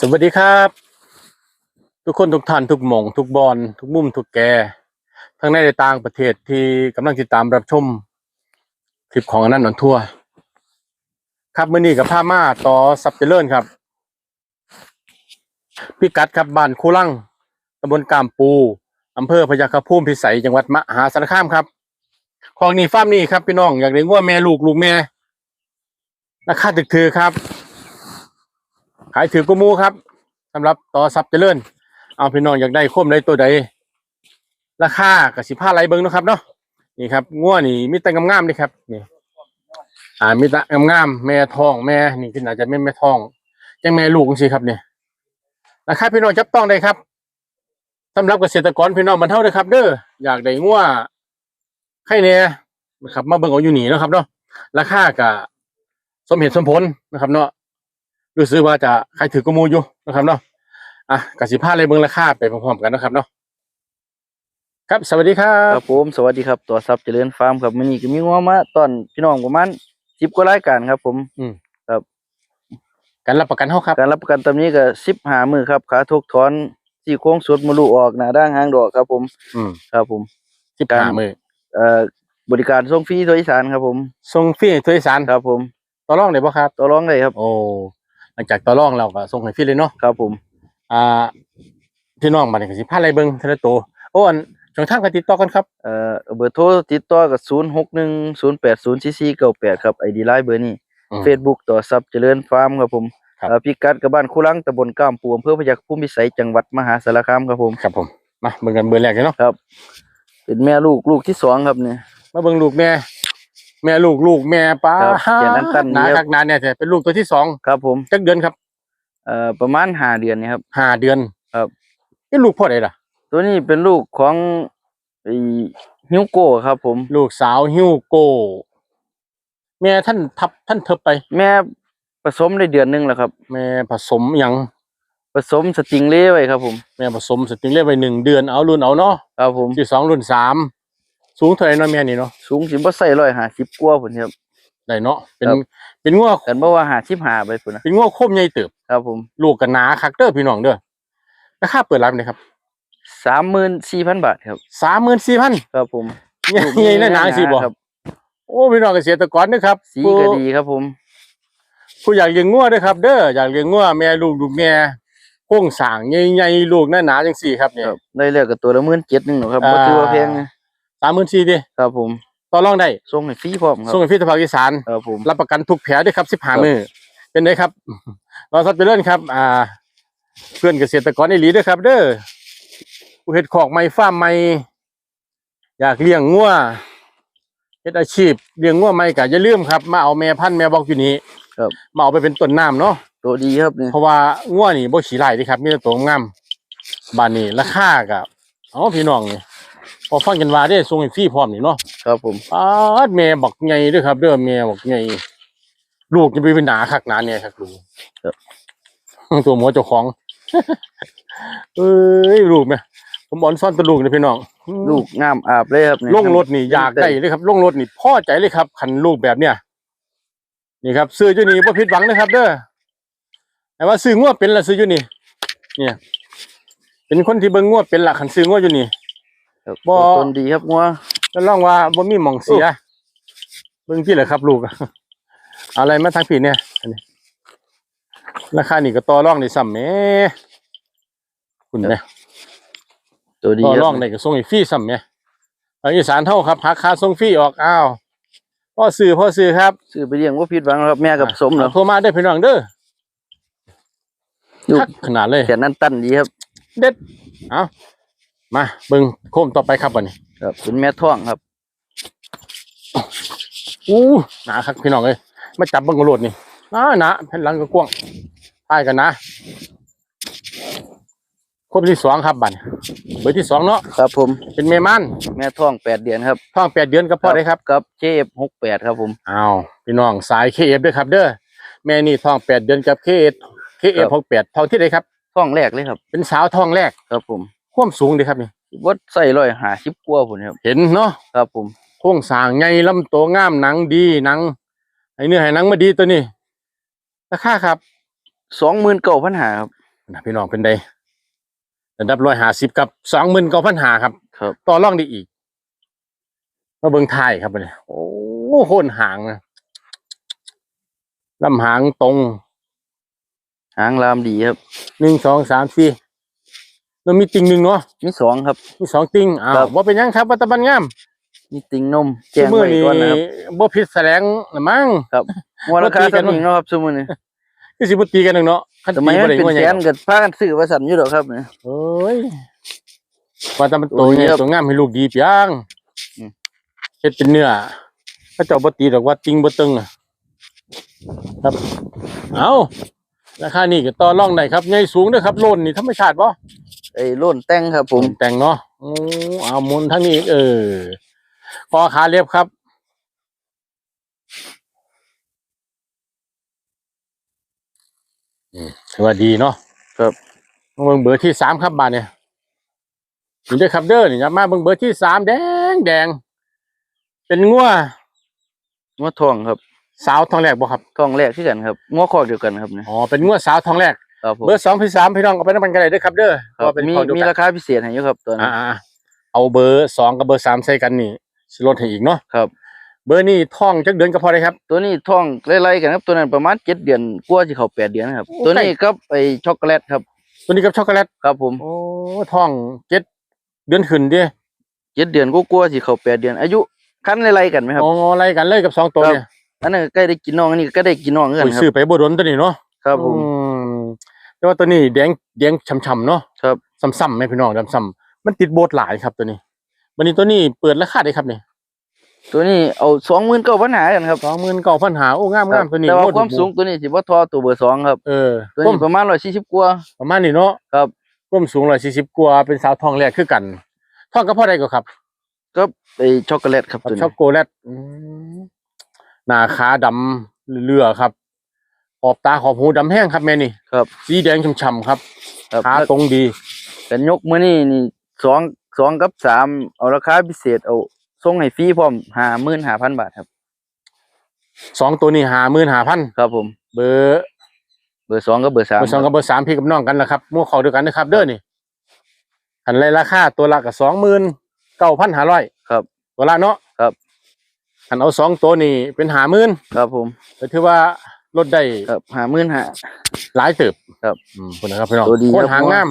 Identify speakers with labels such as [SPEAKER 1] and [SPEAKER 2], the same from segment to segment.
[SPEAKER 1] สวัสดีครับ ทุกคนทุกท่านทุกหมองทุกบอลทุกมุมทุกแก ทั้งในและต่างประเทศที่กำลังติดตามรับชม คลิปของอนันต์หนอนทั่ว ครับมื่อนี้กับผ้ามาต่อซับเจริญครับพิกัดครับบ้านคูลังตำบลกามปูอำเภอพยาคฆภูมิพิสัยจังหวัดมหาสารคามครับของนี่ฟาร์มนี่ครับพี่น้องอยากเลี้ยงวัวแม่ลูกลูกแม่ราคาตึกถือครับ ขายถือกุมูครับสำหรับต่อซับเจริญเอาพี่น้องอยากได้โคมได้ตัวใด ราคากับสิบห้าไรเบิ้งนะครับเนาะนี่ครับง่วนี่มีแต่งามๆเลยครับนี่อ่ามีแต่งามๆแม่ทองแม่นี่คืออาจจะไม่แม่ทองยังแม่ลูกสิครับเนี่ยราคาพี่น้องจับต้องได้ครับสำหรับเกษตรกรพี่น้องบรรเท่าเลยครับ เด้ออยากได้ง่วไข่เนี่ยนะครับ มาเบิ่งเอาอยู่หนีนะครับเนาะราคากับสมเหตุสมผลนะครับเนาะ รู้สึกว่าจะขายถือกระมูอยู่นะครับเนาะอะกสิพาเลยเบิ่งราคาไปพร้อมๆกันนะครับเนาะครับสวัสดีครั
[SPEAKER 2] ครับบผมสวัสดีครับตัวซับเจริญฟาร์มครับมื้อนี้ก็มีงัวมาตอนพี่น้องประมาณ10กว่ารายการครับ ผม
[SPEAKER 1] การรับประกันเฮาครับ
[SPEAKER 2] การรับประกันตำนี้ก็15มื้อครับขาทุกถอนซี่โครงสุดมะลุออกหน้าด่างหางดอกครับ ผม
[SPEAKER 1] อืม
[SPEAKER 2] ครับ ผม
[SPEAKER 1] สิบ
[SPEAKER 2] การ
[SPEAKER 1] ห้ามือ
[SPEAKER 2] เอ่อบริการส่งฟรีทั่วอีสานครับ ผม
[SPEAKER 1] ส่งฟรีให้ทั่วอีสาน
[SPEAKER 2] ครับ ผม
[SPEAKER 1] ต่อรองได้บ่ครับ
[SPEAKER 2] ต่อรองได้ครับ
[SPEAKER 1] โอ้ หลังจากต่อรองเราก็ส่งให้ฟรีเลยเนาะ
[SPEAKER 2] ครับผม
[SPEAKER 1] อ่าพี่น้องมาเนี่ยกสิพาอะไรเบิ่งทีละตัวโอ้อันช่องทางการติดต่อกันครับ
[SPEAKER 2] เอ่อเบอร์โทรติดต่อกับ0610804498ครับ ID ไลน์เบอร์นี้
[SPEAKER 1] อืม
[SPEAKER 2] Facebook ตัวซับเจริญฟาร์มครับผม
[SPEAKER 1] ครับ
[SPEAKER 2] เอ่อพิกัดกับบ้านคูลังตำบลก้ามปูอำเภอพยัคฆ์ภูมิพิสัยจังหวัดมหาสารคามครับผม
[SPEAKER 1] ครับผมมาเบิ่งกันเบอร์แรกเลยเนาะ
[SPEAKER 2] ครับเป็นแม่ลูกลูกที่สองครับเนี่ย
[SPEAKER 1] มาเบิ่งลูกแม่ แม่ลูกลูกแม่ป้า
[SPEAKER 2] ครับเขียนอันตัน
[SPEAKER 1] หนา
[SPEAKER 2] เดียว
[SPEAKER 1] คักหนาเนี่ยจะเป็นลูกตัวที่สอง
[SPEAKER 2] ครับผม
[SPEAKER 1] จักเดือนครับ
[SPEAKER 2] เอ่อประมาณห้าเดือนนี่ครับ
[SPEAKER 1] ห้าเดือน
[SPEAKER 2] ครับ
[SPEAKER 1] นี่ลูกพ่อใดล่ะ
[SPEAKER 2] ตัวนี้เป็นลูกของไอ้ฮิวโก้ครับผม
[SPEAKER 1] ลูกสาวฮิวโก แม่ท่านทับท่านเทิบไป
[SPEAKER 2] แม่ผสมได้เดือนหนึงแล้วครับ
[SPEAKER 1] แม่ผสมหยัง
[SPEAKER 2] ผสมสติงเล่ไว้ครับผม
[SPEAKER 1] แม่ผสมสติงเล่ไปหนึ่งเดือนเอารุ่นเอาเนาะ
[SPEAKER 2] ครับผม
[SPEAKER 1] ที่สองรุ่นสาม สูงเท่าไหร่เนาะแม่นี่เนาะ
[SPEAKER 2] สูงสิบ่ใส่ร้อยห้าสิบกว่าพุ่นครับ
[SPEAKER 1] ได้เนาะเป็น
[SPEAKER 2] ครับ
[SPEAKER 1] เป็นงัว
[SPEAKER 2] กันบ่ว่าห้าสิบห้าไปพุ่นนะ
[SPEAKER 1] เป็นงัวโคมใหญ่เติบ
[SPEAKER 2] ครับผม
[SPEAKER 1] ลูกกันหนาคักเด้อพี่น้องเด้อราคาเปิดร้านเลยครับ
[SPEAKER 2] สามหมื่นสี่พันบาทครับ
[SPEAKER 1] สามหมื่นสี่พัน
[SPEAKER 2] ครับผม
[SPEAKER 1] ใหญ่ใหญ่หนาหนาสิบ่
[SPEAKER 2] ครับ
[SPEAKER 1] โอ้พี่น้องเกษตรกรนะครับ
[SPEAKER 2] สี
[SPEAKER 1] ผู้
[SPEAKER 2] ก็ดีครับผม
[SPEAKER 1] ผู้อยากเลี้ยงงัวเด้อครับ เด้ออยากเลี้ยงงัวแม่ลูกลูกแม่โค้งสร้างใหญ่ๆลูกหนาหนาๆจังสี่ครับเนี่ย
[SPEAKER 2] ครับได้เลือกกับตัวละหมื่นเจ็ดหนึ่งหรอกครับ
[SPEAKER 1] อ่า
[SPEAKER 2] บ่ถือว่าแพงนะ
[SPEAKER 1] สามหมื่นสี่ดิ
[SPEAKER 2] ครับผม
[SPEAKER 1] ต่อรองได้
[SPEAKER 2] ส่งให้ฟรีพร้อมครับ
[SPEAKER 1] ส่งให้พี่ตะภาคอีสาน
[SPEAKER 2] ครับผม
[SPEAKER 1] รับประกันทุกแผลด้วยครับสิบห้า
[SPEAKER 2] ครับ
[SPEAKER 1] มือเป็นไงครับเราสับไปเรื่อนครับ อ่า เพื่อนเกษตรกรในหลีด้วยครับ เด้อผู้เฮ็ดขอกไม้ฟาร์มไม้อยากเลี้ยงงัวเฮ็ดอาชีพเลี้ยงงัวไม้ก็อย่าลืมครับ มาเอาแม่พันธุ์แม่บอกอยู่นี้
[SPEAKER 2] ครับ
[SPEAKER 1] มาเอาไปเป็นต้นน้ำเนาะ
[SPEAKER 2] ตัวดีครับเนี่ย
[SPEAKER 1] เพราะว่างัวนี่บ่ขี้ไล่เด้ครับมีแต่ตัวงามบ้านนี้ราคาก็เอาพี่น้องนี่ พอฟังกันว่าได้ส่งให้ฟรีพร้อมนี่เนาะ
[SPEAKER 2] ครับผม
[SPEAKER 1] ปาดแม่บักใหญ่เด้วยครับ เด้อแม่บักใหญ่ลูกจะไปเป็นหนาคักหนาเนี่ยครับลูกตัวหมอเจ้าของ เอ้ยลูกแม่ผมบอกซ่อนตัวลูกนะพี่น้อง
[SPEAKER 2] ลูกงามอาบเลยครับเนี่ย
[SPEAKER 1] ลงรถนี่อยากได้เลยครับลงรถนี่พ่อใจเลยครับคันลูกแบบเนี้ยนี่ครับซื้ออยู่นี่บ่ผิดหวังนะครับ เด้อแต่ว่าซื้องัวเป็นละซื้ออยู่นี่เนี่ย เป็นคนที่เบิ่งงัวเป็นละคันซื้องัวอยู่นี่
[SPEAKER 2] ครับ
[SPEAKER 1] บ่
[SPEAKER 2] ต้นดีครับงัว
[SPEAKER 1] ก็ลองว่าบ่มีหม่องเสียเบิ่งที่แหละครับ ลูกเอาอะไรมาทางผิดเนี่ยอันนี้ราคานี่ก็ต่อรองได้ซ้ำแหมคุณแม่
[SPEAKER 2] ตัวดี
[SPEAKER 1] ต่อ
[SPEAKER 2] ค
[SPEAKER 1] ร
[SPEAKER 2] รั
[SPEAKER 1] อบงได้ก็ส่งให้ฟรีซ้ำแหมทางอีสานเท่าครับหักค่าส่งฟรีออกอ้าวพ่อซื้อพ่อซื้อครับ
[SPEAKER 2] ซื้อไปเลี้ยงว่าผิดหวังครับแม่กับสมเหรอ
[SPEAKER 1] โทรมาได้อพี่น้องเด้อ
[SPEAKER 2] ลูก
[SPEAKER 1] คักขนาดเลย
[SPEAKER 2] แขนนั้นตันดีครับ
[SPEAKER 1] เด็ด เอา มาเบิ่งโคมต่อไปครับวันนี้
[SPEAKER 2] ครับเป็นแม่ท้องครับ
[SPEAKER 1] อู้หนาครับพี่น้องเอ้ยมาจับเบิ่งกระโดดนี่หนาหนาแผ่นหลังก็กว้างท้ายกันนะครบที่สองครับบัดนี้เบอร์ที่สองเนาะ
[SPEAKER 2] ครับ ผม
[SPEAKER 1] เป็นเมมัน
[SPEAKER 2] แม่ท้องแปดเดือนครับ
[SPEAKER 1] ท้องแปดเดือนกับพ่อได้ครับ
[SPEAKER 2] กับเจฟหกแปดครับผม
[SPEAKER 1] อ้าวพี่น้องสายเคเอฟด้วยครับ เด้อแม่นี่ท้องแปดเดือนกับเคเอฟเคเอฟหกแปดท้องที่ใดครับ
[SPEAKER 2] ท้องแรกเลยครับ
[SPEAKER 1] เป็นสาวท้องแรก
[SPEAKER 2] ครับผม
[SPEAKER 1] ความสูงดีครับนี่
[SPEAKER 2] วัดใส่ร้อยหาสิบกว่าผมครับ
[SPEAKER 1] เห็นเนาะ
[SPEAKER 2] ครับผม
[SPEAKER 1] โครงสร้างใหญ่ลำตัวงามหนังดีหนังให้เนื้อให้หนังมาดีตัวนี้ราคาครับ
[SPEAKER 2] สองหมื่นเก้าพันหาครับ
[SPEAKER 1] นะพี่น้องเป็นไดระดับร้อยหาสิบกับสองหมื่นเก้าพันหาครับ
[SPEAKER 2] ครับ
[SPEAKER 1] ต่อร่องได้อีกมาเบิ่งไทายครับเนี่ยโอ้โหนหางนะลำหางตรง
[SPEAKER 2] หางลามดีครับ
[SPEAKER 1] หนึ่งสองสามสี่ แล้วมีติ่งหนึ่งเนาะ
[SPEAKER 2] มีสองครับ
[SPEAKER 1] มีสองติ่งอ้า
[SPEAKER 2] ครั
[SPEAKER 1] ว
[SPEAKER 2] บ
[SPEAKER 1] ว่าเป็นหยังครับวัตบันงาม
[SPEAKER 2] มีติงนมแจ้ง
[SPEAKER 1] มือ
[SPEAKER 2] ไว้
[SPEAKER 1] นี้
[SPEAKER 2] ก่อนนะครับ
[SPEAKER 1] บ่ผิดแสลงละมั้ง
[SPEAKER 2] ครับงวดราคา
[SPEAKER 1] บ่ตีกัน
[SPEAKER 2] สมิงเนาะครับซุมื้อนี้
[SPEAKER 1] คือสิบ่ตีกันหนึ่งเนาะคัน
[SPEAKER 2] สมัย
[SPEAKER 1] ตี
[SPEAKER 2] มั
[SPEAKER 1] บ่
[SPEAKER 2] น
[SPEAKER 1] ได้
[SPEAKER 2] เป็น
[SPEAKER 1] ว่าห
[SPEAKER 2] แส
[SPEAKER 1] ยัง
[SPEAKER 2] นก็พากันซื้อว่าสั่นอยู่ดอกครับเนี่ย
[SPEAKER 1] เอ้ยว่าแต่มันโต
[SPEAKER 2] โอ้ย
[SPEAKER 1] เนี่ย
[SPEAKER 2] ครับ
[SPEAKER 1] ตัวงามให้ลูกดีเปียง
[SPEAKER 2] อืม
[SPEAKER 1] เฮ็ดเป็นเนื้อพระเจ้าบ่ตีดอกว่าติงบ่ตึงอะครับ เอาราคานี่ก็ต่อรองได้ครับใหญ่สูงเด้อครับโลนนี่ธรรมชาติบ่
[SPEAKER 2] ไอ้โล่นแต่งครับผม
[SPEAKER 1] แต่งเนาะโอ้เอาหมุนทั้งนี้อีกเออคอขาเรียบครับ อืมถือว่าดีเนาะ
[SPEAKER 2] ครับ
[SPEAKER 1] มาเบิ่งเบอร์ที่สามครับบาทเนี่ยนี่เด้อครับเด้อนี่ครับมาเบิ่งเบอร์ที่สามแดงแดง เป็นงัว
[SPEAKER 2] งัวทองครับ
[SPEAKER 1] สาวทองแรกบ่ครับ
[SPEAKER 2] ทองแรกคือกันครับงัวคอกเดียวกันครับเนี่ย
[SPEAKER 1] อ๋อเป็นงัวสาวทองแรก
[SPEAKER 2] ครับผม
[SPEAKER 1] เบอร์สองพี่สามพี่น้องเอาไปน้ำมันกันเลยเด้อครับเด้อ
[SPEAKER 2] ครับ
[SPEAKER 1] ว่าเป็น
[SPEAKER 2] มี
[SPEAKER 1] ของเดียว
[SPEAKER 2] มี
[SPEAKER 1] กัน
[SPEAKER 2] ราคาพิเศษให้อยู่ครับตัวนี้
[SPEAKER 1] อ่าๆเอาเบอร์สองกับเบอร์สามใส่กันนี่สิลดให้อีกเนาะ
[SPEAKER 2] ครับ
[SPEAKER 1] เบอร์นี่ท่องจักเดือนก็พอได้ครับ
[SPEAKER 2] ตัวนี้ทองไล่ๆกันครับตัวนั้นประมาณเจ็ดเดือนกว่าสิเข้าแปดเดือนครับ
[SPEAKER 1] โอ้
[SPEAKER 2] ตัวนี้ครับไอ้ช็อกโกแลตครับ
[SPEAKER 1] ตัวนี้กับช็อกโกแลต
[SPEAKER 2] ครับผม
[SPEAKER 1] โอ้ท่องเจ็ดเดือนขึ้นเดิ
[SPEAKER 2] เจ็ดเดือนกว่าๆสิเข้าแปดเดือน อายุคันไล่ๆกันไหมครับ
[SPEAKER 1] โอ้อะไรกันเลยกับสองตัว
[SPEAKER 2] ครับ
[SPEAKER 1] เนี่ย
[SPEAKER 2] อันนั้นก็ใกล้ได้กินน้องอันนี้ก็ได้กินน้องเหมือนกั
[SPEAKER 1] โอ้ย
[SPEAKER 2] นครั
[SPEAKER 1] ซื้อบไปบ่โดนตัวนี้เนาะ
[SPEAKER 2] ครับผม
[SPEAKER 1] อืม แต่ว่าตัวนี้แดงแดงช่ำๆเนาะ
[SPEAKER 2] ครับ
[SPEAKER 1] ซ้ำๆไหมพี่น้องซ้ำๆมันติดโบสหลายครับตัวนี้วันนี้ตัวนี้เปิดราคาได้ครับนี่
[SPEAKER 2] ตัวนี้เอาสองหมื่นเก้าพันหากันครับ
[SPEAKER 1] สองหมื่นเก้าพันหาโอ้งามงามตัวนี้
[SPEAKER 2] แต่ว่า
[SPEAKER 1] โอ้
[SPEAKER 2] ความ
[SPEAKER 1] ดู
[SPEAKER 2] สูงตัวนี้สิบ่ทอตัวเบอร์สองครับ
[SPEAKER 1] เออ
[SPEAKER 2] ตัว
[SPEAKER 1] ก้ม
[SPEAKER 2] นี้ประมาณร้อยสี่สิบกว่า
[SPEAKER 1] ประมาณนี้เนาะ
[SPEAKER 2] ครับ
[SPEAKER 1] ก้มสูงร้อยสี่สิบกว่าเป็นสาวทองแรกคือกันทองก็พอได้ก็ครับ
[SPEAKER 2] ก็ไอ้ช็อกโกแลตครับ
[SPEAKER 1] ครับ
[SPEAKER 2] ตัว
[SPEAKER 1] ช็อ
[SPEAKER 2] นี้
[SPEAKER 1] กโกแลตอืมหน้าขาดำเลือครับข อบตาขอบหูดำแห้งครับแม่นี่
[SPEAKER 2] ครับ
[SPEAKER 1] สีแดงช่ำๆครับ
[SPEAKER 2] ครับ
[SPEAKER 1] ขาตรงดี
[SPEAKER 2] กันยกมื้อนี้นี่สองสองกับสามเอาราคาพิเศษเอาส่งให้ฟรีพร้อมห้าหมื่นห้าพันบาทครับ
[SPEAKER 1] สองตัวนี้หาหมื่นหาพัน
[SPEAKER 2] ครับผม
[SPEAKER 1] เบอร์
[SPEAKER 2] เบอร์สองกับเบอร์สาม
[SPEAKER 1] เบอร์สองกับเบอร์สามพี่กับน้องกันแหละครับหมู่เขาเดียวกันนะครับ เด้อนี่หันเลยราคาตัวละกับสองหมื่นเก้าพันห้าร้อย
[SPEAKER 2] ครับ
[SPEAKER 1] ตัวละเนาะ
[SPEAKER 2] ครับ
[SPEAKER 1] หันเอาสองตัวนี่เป็นหาหมื่น
[SPEAKER 2] ครับผม
[SPEAKER 1] ก็ถือว่า ลดได้
[SPEAKER 2] ครับห้าหมื่นห้า
[SPEAKER 1] หลายเติบ
[SPEAKER 2] ครับ
[SPEAKER 1] อืมคนนะครับพี่น้อง
[SPEAKER 2] ตัวดี
[SPEAKER 1] โคตร
[SPEAKER 2] ครับ
[SPEAKER 1] หางงาม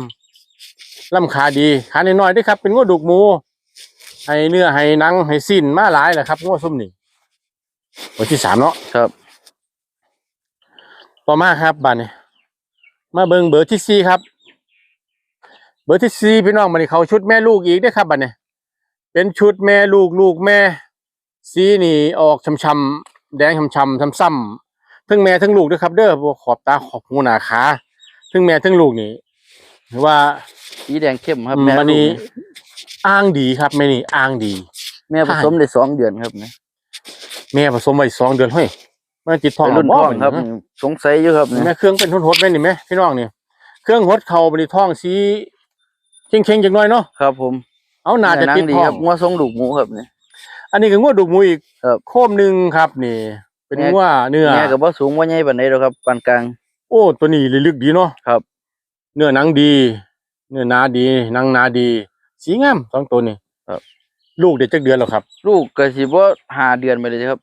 [SPEAKER 1] ลำขาดีขาหน่อยๆด้วยครับ เป็นงวดุกหมูให้เนื้อให้หนังให้สิ้นมาหลายแหละครับงวส้มนี่วันที่สามเนาะ
[SPEAKER 2] ครับ
[SPEAKER 1] ต่อมาครับบานนี้มาเบิงเบอร์ที่สี่ครับ เบอร์ที่สี่พี่น้องมันนี่เขาชุดแม่ลูกอีกเด้วยครับบานนี้เป็นชุดแม่ลูกลูกแม่ สีนี่ออกช้ำๆแดงช้ำๆซ้ำๆ ทั้งแม่ทั้งลูกด้วยครับ เด้อพวกขอบตาขอบหูหนาขาทั้งแม่ทั้งลูกนี่ถือว่า
[SPEAKER 2] สีแดงเข้มครับ
[SPEAKER 1] อืม
[SPEAKER 2] แม่
[SPEAKER 1] วัน
[SPEAKER 2] ลู
[SPEAKER 1] นี้
[SPEAKER 2] ก
[SPEAKER 1] อ้างดีครับแม่นี่อ้างดี
[SPEAKER 2] แม่ผสมได้สองเดือนครับนะ
[SPEAKER 1] แม่ผสมไว้สองเดือนเฮ้ยมันติดท้อง
[SPEAKER 2] ไปรุ่น
[SPEAKER 1] บ่
[SPEAKER 2] ท้องครับ
[SPEAKER 1] บัด
[SPEAKER 2] นี่สงสัยอยู่ครับ
[SPEAKER 1] นี้
[SPEAKER 2] นะ
[SPEAKER 1] แม่เครื่องเป็นหดๆแม่นี่แม่พี่น้องนี่เครื่องหดเข่าบริท้องสีเข่งๆจังน้อยเนาะ
[SPEAKER 2] ครับ ผม
[SPEAKER 1] เอาหนาจะ
[SPEAKER 2] แม่
[SPEAKER 1] ติด
[SPEAKER 2] ดี
[SPEAKER 1] ท้อ
[SPEAKER 2] ค
[SPEAKER 1] ง
[SPEAKER 2] รับงัวทรงลูกหมูครับนี่
[SPEAKER 1] อันนี้ก็งวดดูกหมูอีก
[SPEAKER 2] ครับ
[SPEAKER 1] โคมหนึ่งครับนี่ เป็น
[SPEAKER 2] แม่
[SPEAKER 1] งัวเนื้อ
[SPEAKER 2] แม่ก็บ่สูงบ่ใหญ่ปานใดหรอกครับปานกลาง
[SPEAKER 1] โอ้ตัวนี้ลึกๆดีเนาะ
[SPEAKER 2] ครับ
[SPEAKER 1] เนื้อหนังดี เนื้อหนาดีหนังหนาดี สีงามสองตัวนี้ลูกเด็กจักเดือนแล้วครับ
[SPEAKER 2] ลูกก็สิบ่ห้าเดือนไปเลยครับ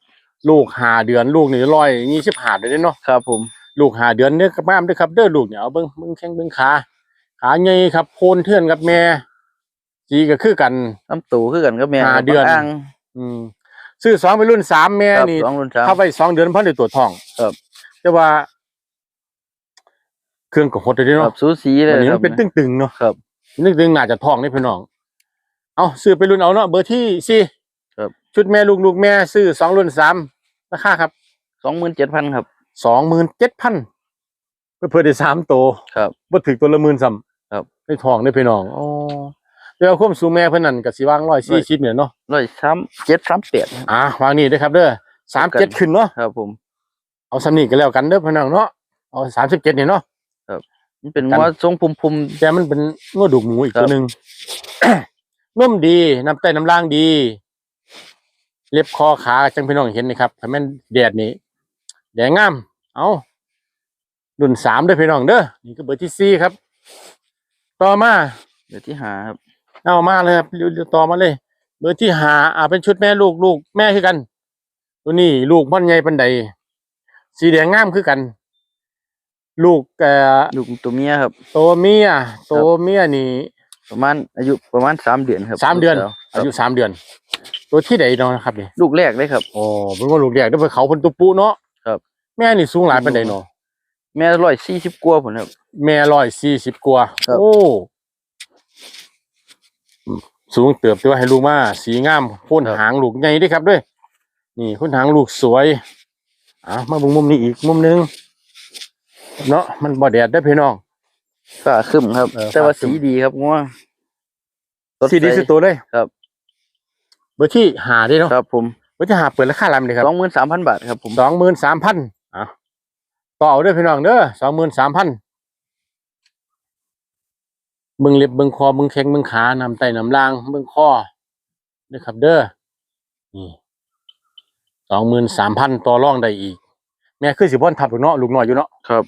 [SPEAKER 1] ลูกหาเดือนลูกนี่ร้อยยี่สิบหาเดือนเนาะ
[SPEAKER 2] ครับ ผม
[SPEAKER 1] ลูกหาเดือนเนื้อกระบ้ามด้วยครับ เด้อลูกเนี่ยเอาเบิ้งเบิ้งแข้งเบิ้งขาขาใหญ่ครับโพนเทื่อนกับแม่สีก็คือกัน
[SPEAKER 2] น้ำตูคือกันกับแม่
[SPEAKER 1] ห้า
[SPEAKER 2] ครับ
[SPEAKER 1] เดือน
[SPEAKER 2] บาง
[SPEAKER 1] อืม ซื้อสองไปรุ่นสามแม่
[SPEAKER 2] ครับ
[SPEAKER 1] นี่
[SPEAKER 2] สองรุ่นสาม
[SPEAKER 1] เข้าไปสองเดือนเพิ่นได้ตรวจท้อง
[SPEAKER 2] ครับ
[SPEAKER 1] แต่ว่า เครื่องก็หดเลยเด้
[SPEAKER 2] ครั
[SPEAKER 1] เนาะ
[SPEAKER 2] บสูสีเลย
[SPEAKER 1] อันนี้
[SPEAKER 2] ค
[SPEAKER 1] มั
[SPEAKER 2] รับ
[SPEAKER 1] นเป็นตึงๆเนาะ
[SPEAKER 2] ครับ
[SPEAKER 1] ตึงๆน่าจะท้องนี่พี่น้อง เอาซื้อไปรุ่นเอาเนาะเบอร์ที่สี่
[SPEAKER 2] ครับ
[SPEAKER 1] ชุดแม่ลูกลูกแม่ซื้อสองรุ่นสามราคาครับ
[SPEAKER 2] 27,000ครับ
[SPEAKER 1] สองหมื่นเจ็ดพันเพื่อได้สามตัว
[SPEAKER 2] ครับ
[SPEAKER 1] บ่ถึงตัวละหมื่นซ้ำ
[SPEAKER 2] ครับ
[SPEAKER 1] ได้ทองได้พี่น้อง อ๋อ เดี๋ยวความสูงแม่เพิ่นนั่นก็สิวางร้อยสี่สิบเนี่ยเนาะ
[SPEAKER 2] 137 38ครับ
[SPEAKER 1] อ่าวางนี่เด้อครับเด้อสาม
[SPEAKER 2] กั
[SPEAKER 1] เจ็ด
[SPEAKER 2] น
[SPEAKER 1] ขึ้นเนาะ
[SPEAKER 2] ครับ ผม
[SPEAKER 1] เอาสำนีก็แล้วกันเด้อพี่น้องเนาะเอาสามสิบเจ็ดเนี่ยเนาะ
[SPEAKER 2] มันเป็น
[SPEAKER 1] กัน
[SPEAKER 2] งัวทรงพุ่ม
[SPEAKER 1] แต่มันเป็นงวดูกหมูอีก
[SPEAKER 2] ครับ
[SPEAKER 1] ตัวหนึ่งนุ่มดีน้ำใต้น้ำล่างดี เล็บคอขาจังพี่น้องเห็นนะครับถ้าแม่นแดดนี่แดดงาม เอารุ่นสามเด้อพี่น้องเด้อนี่ก็เบอร์ที่สี่ครับ ต่อมา
[SPEAKER 2] เดี๋ยวที่หาครับ
[SPEAKER 1] เอามาเลยครับเร็วๆต่อมาเลย เบอร์ที่หาอ่าเป็นชุดแม่ลูกลูกแม่คือกัน ตัวนี้ลูกมันใหญ่ปันใดสีแดงงามคือกัน ลูกเอ่อ
[SPEAKER 2] ลูกตัวเมียครับ
[SPEAKER 1] ตัวเมียตัวเมียนี่
[SPEAKER 2] ประมาณอายุประมาณสามเดือนครับ
[SPEAKER 1] สามเดือน
[SPEAKER 2] ลูกสว
[SPEAKER 1] อายุสามเดือน ตัวที่ใดเนาะครับนี่
[SPEAKER 2] ลูกแรกเลยครับ
[SPEAKER 1] โอ้เป็นว่าลูกแรกได้ไปเขาเพิ่นตัวปูเนาะ
[SPEAKER 2] ครับ
[SPEAKER 1] แม่นี่สูงหลายปันใดเนาะ
[SPEAKER 2] แม่ร้อยสี่สิบกว่าผมครับ
[SPEAKER 1] แม่ร้อยสี่สิบกว่า
[SPEAKER 2] ครับ
[SPEAKER 1] โอ้ สูงเติบตัวให้ลูกมาสีงามโคนหางลูกใหญ่เด้วยครับด้วย นี่โคนหางลูกสวยอะมาเบุงมุมนี้อีกมุมหนึงเนาะมันบ่แดดได้อพี่น้อง
[SPEAKER 2] ฝ้าครึมครับ
[SPEAKER 1] เออ
[SPEAKER 2] แต่ว่า
[SPEAKER 1] ฝ้าครึ
[SPEAKER 2] สี
[SPEAKER 1] ม
[SPEAKER 2] ดีครับงัวสด
[SPEAKER 1] สีดี
[SPEAKER 2] ใส
[SPEAKER 1] สุดตัวเลย
[SPEAKER 2] ครับ
[SPEAKER 1] เบอร์ที่หาได้เนาะ
[SPEAKER 2] ครับ ผม
[SPEAKER 1] เบอร์ที่หาเปิดราคาลำเลยครับ
[SPEAKER 2] สองหมื่นสามพันบาทครับผม
[SPEAKER 1] สองหมื่นสามพันอะต่อเอาเด้อพี่น้องเด้อสองหมื่นสามพัน มึงเล็บมึงคอมึงแข้งมึงขานำไตนำล่างมึงคอเด้อครับเด้อนี่สองหมื่นสามพันต่อรองได้อีก แม่คือสิบ่นทับลูกเนาะลูกน้อยอยู่เนาะ
[SPEAKER 2] ครับ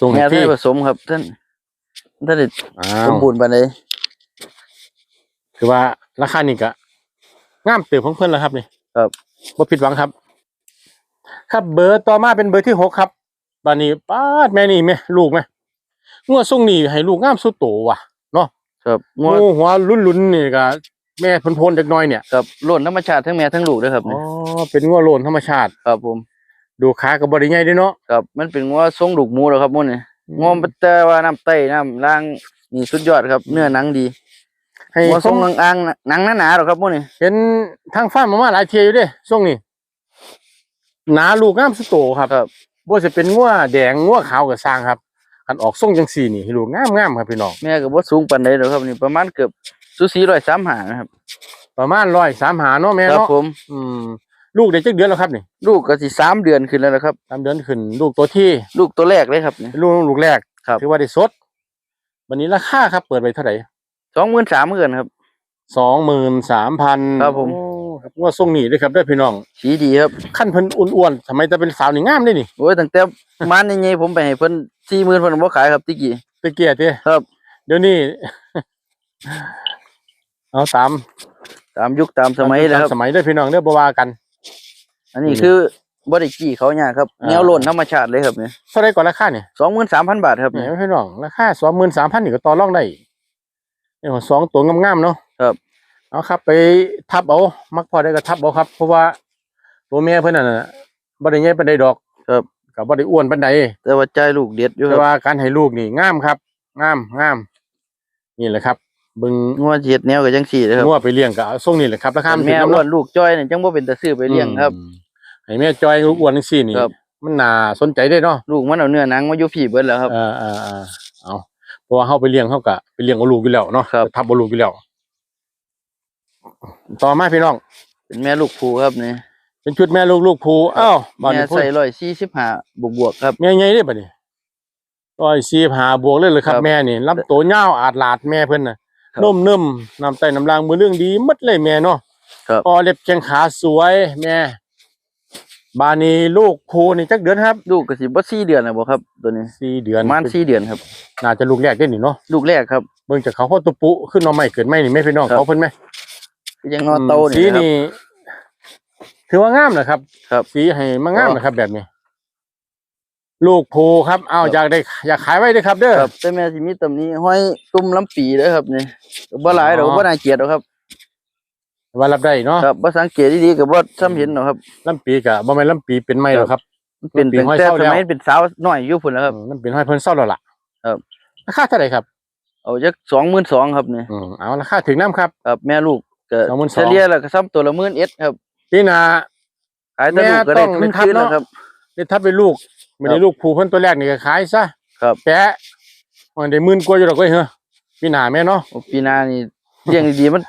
[SPEAKER 1] ส่งให้
[SPEAKER 2] แม่
[SPEAKER 1] ฟรี
[SPEAKER 2] ได้ผสมครับท่านท่านได้
[SPEAKER 1] อ้า
[SPEAKER 2] ส
[SPEAKER 1] ว
[SPEAKER 2] มบูรณ์ปานใด
[SPEAKER 1] คือว่าราคานี่ก็งามเติบของเพิ่นแล้วครับนี่
[SPEAKER 2] ครับ
[SPEAKER 1] บ่ผิดหวังครับ ครับเบอร์ต่อมาเป็นเบอร์ที่หกครับบานนี้ป้าดแม่นี่แม่ลูกแม่ งัวส่งนี่ให้ลูกงามสุดโตว่ะเนาะ
[SPEAKER 2] ครับงัว
[SPEAKER 1] งูหัวลุ้นๆนี่ก็แม่พนๆจักหน่อยเนี่ย
[SPEAKER 2] ครับโล้นธรรมชาติทั้งแม่ทั้งลูกเด้วยครับ
[SPEAKER 1] อ๋
[SPEAKER 2] นี่
[SPEAKER 1] อเป็นงัวโลนธรรมชาติ
[SPEAKER 2] ครับผม
[SPEAKER 1] ดูขาก็บ่ได้ใหญ่เด้เนาะ
[SPEAKER 2] ครับมันเป็นงัวทรงลูกหมูแล้วครับมื้อนี้งัวมันแต่ว่าน้ำไตน้ำล่างนี่สุดยอดครับเนื้อหนังดี
[SPEAKER 1] ให้
[SPEAKER 2] งัวท
[SPEAKER 1] ส่
[SPEAKER 2] รงงอ่างๆหนังหนาๆหรอกครับมื้อนี้
[SPEAKER 1] เห็นทางฟาร์มมามาหลายเที่ยอยู่เด้ช่วงนี้หนาลูกงามสุดโตครับ
[SPEAKER 2] ครับ
[SPEAKER 1] บ่จะเป็นงัวแดงงัวขาวก็สร้างครับ คันออกทรงจังซี่นี่ให้ลูกงามๆครับพี่น้อง
[SPEAKER 2] แม่ก็บ่สูงปานใดหรอกครับนี่ประมาณเกือบสูสี135นะครับ
[SPEAKER 1] ประมาณ103หาเนาะแม่
[SPEAKER 2] ครับ
[SPEAKER 1] เนาะ
[SPEAKER 2] ผม
[SPEAKER 1] อืมลูกได้จักเดือนแล้วครับนี่
[SPEAKER 2] ลูกก็สิสามเดือนขึ้นแล้วนะครับ
[SPEAKER 1] ตามเดือนขึ้นลูกตัวที่
[SPEAKER 2] ลูกตัวแรกเลยครับนี่
[SPEAKER 1] ลูกลูกแรก
[SPEAKER 2] ครับ
[SPEAKER 1] ถือว่าได้สด วันนี้ราคาครับเปิดไปเท่าไหร่
[SPEAKER 2] 23,000เหมือนกันครับ
[SPEAKER 1] สองหมื่นสามพัน
[SPEAKER 2] ครับผม
[SPEAKER 1] ครับว่าทรงนี้ด้วยครับเด้วยพี่น้อง
[SPEAKER 2] สีดีครับ
[SPEAKER 1] ขั้นเพิ่นอ้วนๆทำไมจะเป็นสาวนี่งามได้นี่
[SPEAKER 2] โอ้ยตั้งแต่มันใหญ่ๆผมไปให้เพิ่น 40,000เพิ่นบ่ขายครับติกี้
[SPEAKER 1] ตะเกียรติ
[SPEAKER 2] ครับ
[SPEAKER 1] เดี๋ยวนี้ เอาตาม
[SPEAKER 2] ตามยุคตามสมัยแล้วครับ
[SPEAKER 1] ตาสมัยเด้วยพี่น้องเด้อบ่ว่ากัน
[SPEAKER 2] อันนี้คือบ่ได้กี้เขาเนี่ยครับ
[SPEAKER 1] อ่า
[SPEAKER 2] แนวโลนธรรมชาติเลยครับเนี่ย
[SPEAKER 1] เท่าไรก่อนราคาเนี่ย
[SPEAKER 2] สองหมื่นสามพันบาทครับ
[SPEAKER 1] เนี่
[SPEAKER 2] เนี่ย
[SPEAKER 1] ยพี่น้องราคาสองหมื่นสามพันนี่ก็ต่อรองได้เนี่ยสองตัวงามๆเนาะ
[SPEAKER 2] ครับ
[SPEAKER 1] เอาครับ ไปทับเอามักพอได้ก็ทับเอาครับ เพราะว่าตัวแม่เพิ่นน่ะบ่ได้ใหญ่ปานใดดอก
[SPEAKER 2] ครับ
[SPEAKER 1] ก็บ่ได้อ้วนปานใด
[SPEAKER 2] แต่ว่าใจลูกเด็ดอยู่ค
[SPEAKER 1] แต่
[SPEAKER 2] รับ
[SPEAKER 1] ว่าการให้ลูกนี่งามครับงามงามนี่แหละครับเบึง
[SPEAKER 2] งัวเฮ็ดแนวก็จังซี่เลยครับ
[SPEAKER 1] งัวไปเลี้ยงก็เอาส่งนี่แหละครับราคามัน
[SPEAKER 2] แม่
[SPEAKER 1] ถึง
[SPEAKER 2] อ้ว
[SPEAKER 1] น้ำ
[SPEAKER 2] นลูกจ้อยเนี่ยจังบ่เป็นตาซื้อไปเลี้ยงครับ
[SPEAKER 1] อืมให้แม่จอยลูกอ้วนจังซี่นี่
[SPEAKER 2] ครับ
[SPEAKER 1] มันน่าสนใจได้เนาะ
[SPEAKER 2] ลูกมันเอาเนื้อหนังมาอยู่พี่เบิดแล้วครับ
[SPEAKER 1] เออเออเออเอาเพราะว่าเฮาไปเลี้ยงเฮาก็ไปเลี้ยงเอาลูกอยู่แล้วเนาะ
[SPEAKER 2] ครับ
[SPEAKER 1] ทับเอาลูกอยู่แล้ว ต่อมาพี่น้อง
[SPEAKER 2] เป็นแม่ลูกผูครับนี่
[SPEAKER 1] เป็นชุดแม่ลูกลูกภูอ้าวบ้าน
[SPEAKER 2] แม่
[SPEAKER 1] นี้พูด
[SPEAKER 2] ใส่ร้อยสี่สิบห้าบวกบวกๆครับ
[SPEAKER 1] แม่ใหญ่เด้บัดนี้ร้อยสี่หาบวกเลยเลยครับ
[SPEAKER 2] ครับ
[SPEAKER 1] แม่นี่ลำโตวยาวอาดลาดแม่เพิ่นน่ะ
[SPEAKER 2] ครับ
[SPEAKER 1] นุ่มนุ่มๆน้ำไตน้ำลางมือเรื่องดีหมดเลยแม่เนาะ
[SPEAKER 2] ครับ
[SPEAKER 1] ออเล็บแข้งขาสวยแม่บานีลูกภูนี่จักเดือนครับ
[SPEAKER 2] ลูกก็สิบ่สี่เดือนนะบ่ครับ ตัวนี้
[SPEAKER 1] สี่เดือ
[SPEAKER 2] ป
[SPEAKER 1] น
[SPEAKER 2] ระมาณสี่เดือนครับ
[SPEAKER 1] น่าจะลูกแรกได้นี่เนาะ
[SPEAKER 2] ลูกแรกครับ
[SPEAKER 1] เบิ่งจากเขาพ่อตุปุขึ้นมาใหม่เกิดไหมนี่แม่พี่น้อง
[SPEAKER 2] ครับ
[SPEAKER 1] เขาเพิ่นไหม
[SPEAKER 2] ยังนอโต
[SPEAKER 1] สี
[SPEAKER 2] นี่นะครับ
[SPEAKER 1] นี่ ถือว่างามนะครับ
[SPEAKER 2] ครับ
[SPEAKER 1] สีให้มางาม
[SPEAKER 2] อ๋อ
[SPEAKER 1] นะครับ แบบนี้ ลูกภูครับ เอา
[SPEAKER 2] ครับ
[SPEAKER 1] อยากได้อยากขายไว้เด้อครับ เด้อ
[SPEAKER 2] ครับแต่แม่สิมีตำหนี้ห้อยตุ่มลำปีเด้อครับนี่ก็บ่หลายดอก
[SPEAKER 1] อ๋อ
[SPEAKER 2] บ่น่าเกลียดดอกครับ
[SPEAKER 1] ว่ารับได้เนาะ
[SPEAKER 2] ครับบ่สังเกตดีๆก็บ่ซ้ำเห็นดอกครับ
[SPEAKER 1] ลำปีกะบ่แม่นลำปีเป็นไม้หรอกครับ
[SPEAKER 2] มันเป็น
[SPEAKER 1] ลำปี
[SPEAKER 2] ตั้ง
[SPEAKER 1] ห้อย
[SPEAKER 2] แต่
[SPEAKER 1] เศร้า
[SPEAKER 2] ส
[SPEAKER 1] แล้ว
[SPEAKER 2] มัยเป็นสาวน้อยอยู่พุ่นแล้วครับ
[SPEAKER 1] อืมมันเป็นห้อยเพิ่นเศร้าแล้วล่ะ
[SPEAKER 2] ครับ
[SPEAKER 1] ราคาเท่าไหร่ครับ
[SPEAKER 2] เอาจัก22,000ครับนี่
[SPEAKER 1] อืมเอาราคาถึงน้ำครับ
[SPEAKER 2] ครับแม่ลูกก็
[SPEAKER 1] 22,000
[SPEAKER 2] เฉลี่ยแล้วก็ซ้ำตัวละ1 1ครับ
[SPEAKER 1] พี่นา
[SPEAKER 2] ขายแต่ลูกก็
[SPEAKER 1] แม่ต้
[SPEAKER 2] ได้
[SPEAKER 1] อง
[SPEAKER 2] ทุน
[SPEAKER 1] ทับ
[SPEAKER 2] คืนแล้ว
[SPEAKER 1] เนาะ
[SPEAKER 2] ครับ
[SPEAKER 1] ได้ทับไปลูกไม่ได้
[SPEAKER 2] ครับ
[SPEAKER 1] ลูกภูเพิ่นตัวแรกนี่ก็ขายซะ
[SPEAKER 2] ครับ
[SPEAKER 1] แปะมันได้หมื่นกว่าอยู่ดอกเว้ยเฮ้อพี่นาแม่เนาะ
[SPEAKER 2] โอ้ปีหน้านี่เลี้ยงดีๆมัน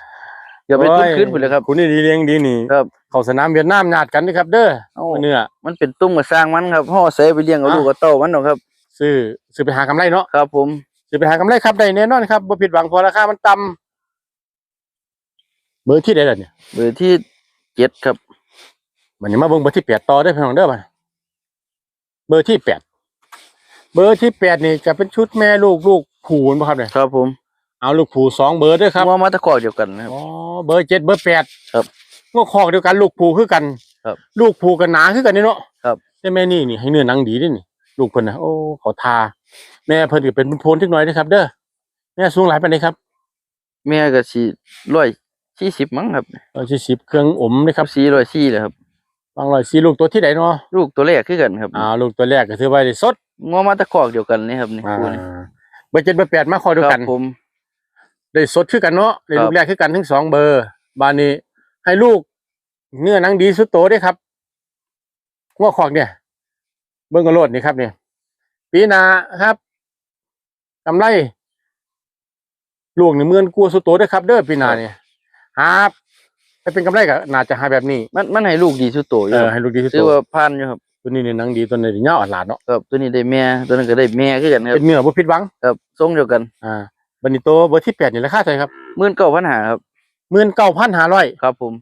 [SPEAKER 2] อย่าไปทุนคืนพุ่นเลยครับ
[SPEAKER 1] คุณนี่ดีเลี้ยงดีนี่
[SPEAKER 2] ครับ
[SPEAKER 1] เข้าสนามเวียดนามญาติกันเด้อครับ เด้อ
[SPEAKER 2] เอ้า
[SPEAKER 1] เนื้อ
[SPEAKER 2] มันเป็นตุ้มกับสร้างมันครับห่อใส่ไปเลี้ยงเอา
[SPEAKER 1] อะ
[SPEAKER 2] ลูกกับเต้ามันเนาะครับ
[SPEAKER 1] ซื้อซื้อไปหากำไรเนาะ
[SPEAKER 2] ครับผม
[SPEAKER 1] ซื้อไปหากำไรครับได้แน่นอนครับบ่ผิดหวังเพอราคามันต่ำเบอร์ที่ใดล่ะเนี่ย
[SPEAKER 2] เบอร์ที่ เจ็ดครับ
[SPEAKER 1] วันนี้มาเบิ่งเบอร์ที่แปดต่อได้อพี่น้องเด้อมาเบอร์ที่แปดเบอร์ที่แปดนี่จะเป็นชุดแม่ลูกลูกผูนป่ะครับเนี่ย
[SPEAKER 2] ครับผม
[SPEAKER 1] เอาลูกผูสองเบอร์ด้วยครับ
[SPEAKER 2] งัวมาตะกอกเดียวกันนะครับ
[SPEAKER 1] อ๋อเบอร์เจ็ดเบอร์แปด
[SPEAKER 2] ครับ
[SPEAKER 1] งวคอกเดียวกันลูกผูคือกัน
[SPEAKER 2] ครับ
[SPEAKER 1] ลูกผูกันหนาคือกันนี่เนาะ
[SPEAKER 2] ครับ
[SPEAKER 1] แต่แม่นี่นี่ให้เนื้อหนังดีด้วยนี่ลูกเพิ่นนะโอ้เขาทา แม่เพิ่นก็เป็นโพนๆทิกหน่อยนะครับ เด้อแม่สูงหลายปานใดครับ
[SPEAKER 2] แม่ก็สิร้อย สี่สิบมั้งครับ
[SPEAKER 1] ร้อยสี่สิบเครื่องอมนะครับ
[SPEAKER 2] สี่ร้อยสี่เลยครับ
[SPEAKER 1] บางร้อยสี่ลูกตัวที่ไหนเนาะ
[SPEAKER 2] ลูกตัวแรกคือกันครับ
[SPEAKER 1] อ่าลูกตัวแรกก็ถือว่าได้สด
[SPEAKER 2] งัวมาตะกอกเดียวกันนี่ครับนี่
[SPEAKER 1] อ่า
[SPEAKER 2] คู่นี้
[SPEAKER 1] เบอร์เจ็ดเบอร์แปดมาคอยเดียว
[SPEAKER 2] ค
[SPEAKER 1] กั
[SPEAKER 2] รั
[SPEAKER 1] น
[SPEAKER 2] บผม
[SPEAKER 1] ได้สดคือกันเนาะได้
[SPEAKER 2] ครับ
[SPEAKER 1] ลูกแรกคือกันทั้งสองเบอร์ บานนี้ ให้ลูกเนื้อหนังดีสุดโตได้ครับหัวขอกเนี่ย เบิ้งกระโลดนี่ครับเนี่ยปีหนาครับกำไรลูกหนึ่งหมื่นกัวาสุดโตได้อครับ เด้อปีหนาเนี่ย ครับถ้าเป็นกำไรก็น่าจะหาแบบนี้
[SPEAKER 2] มันมันให้ลูกดีสุดโตอ
[SPEAKER 1] เอยู่อ
[SPEAKER 2] ครับ
[SPEAKER 1] ให้ลูกดีสุด
[SPEAKER 2] ถื
[SPEAKER 1] โต
[SPEAKER 2] อว่าพันอยู่ครับ
[SPEAKER 1] ตัวนี้เนี่ยหนังดีตัวนี้เงาอัดหลาดเนาะ
[SPEAKER 2] ครับตัวนี้ได้แม่ตัวนั้นก็ได้แม่คือกันครับ
[SPEAKER 1] เป็นเนื้อบ่ผิดหวัง
[SPEAKER 2] ครับทรงเดียวกัน
[SPEAKER 1] อ่าบันนี้โตเบอร์ที่แปดนี่ราคาเท่าไหร่ครับ
[SPEAKER 2] หมื่นเก้าพันหาครับ
[SPEAKER 1] หมื่นเก้าพันห้าร้อย
[SPEAKER 2] ครับผม